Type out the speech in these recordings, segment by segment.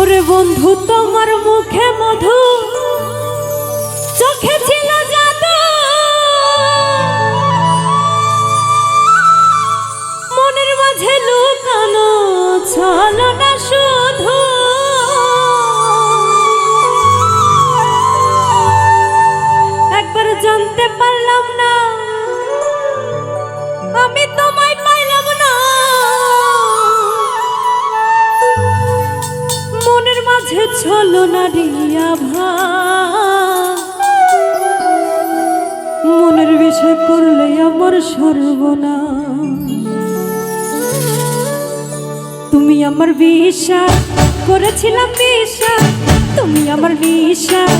ওরে বন্ধু, তোমার মুখে মধু, চোখে ছিল জাদু। মনের মাঝে লুকানো ছলো না শুধু। একবার জানতে পারলাম না, আমি তোমায় ছলো নারিয়া ভা। মনের বিষয় করলে আমার সর্বনা তুমি আমার বিশ্বাস করেছিলাম বিশ্বাস তুমি আমার বিশ্বাস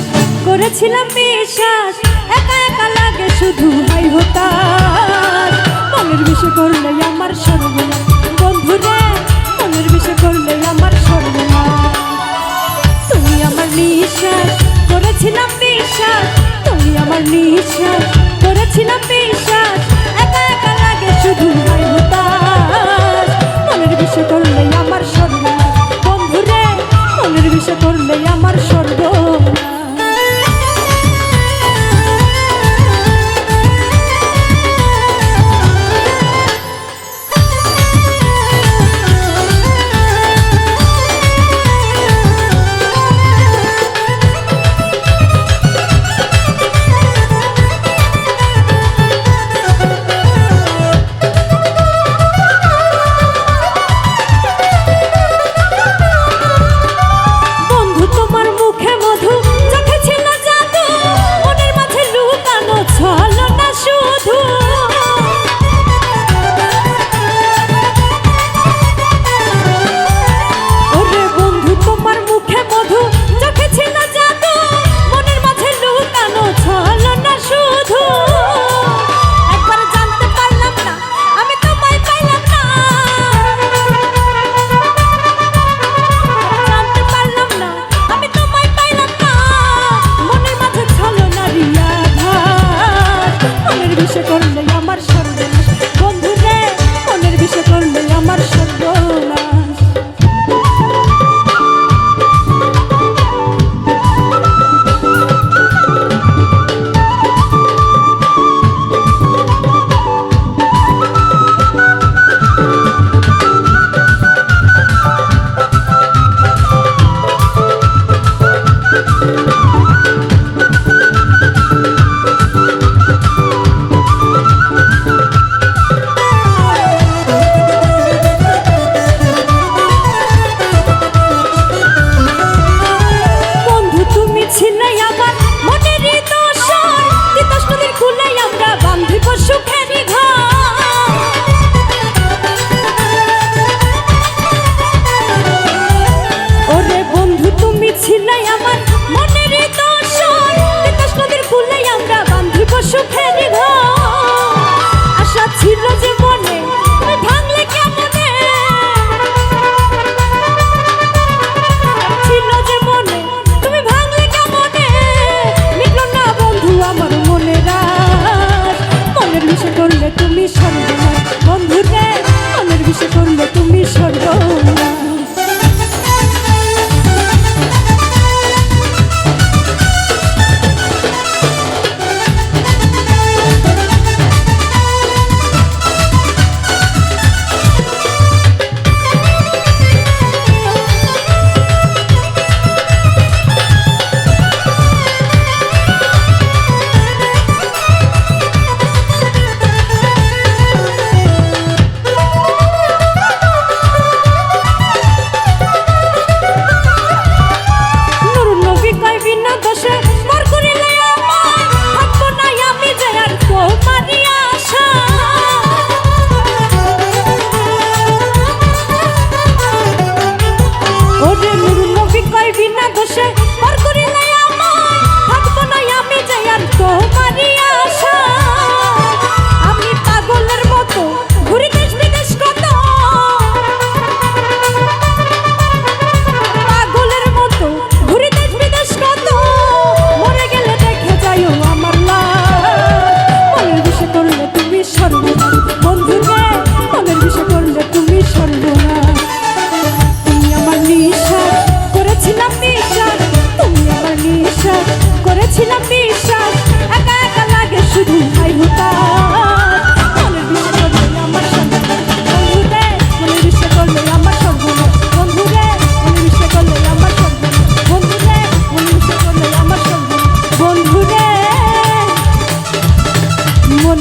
করেছিলাম বিশ্বাস একা একা লাগে নিঃশ্বাস করেছিলাম বিশ্বাস তুমি আমার নিঃশ্বাস করেছিলাম বিশ্বাস একা একা লাগে শুধু মনের বিষয়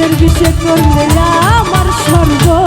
মনের বিষে করলে আমার সর্বনা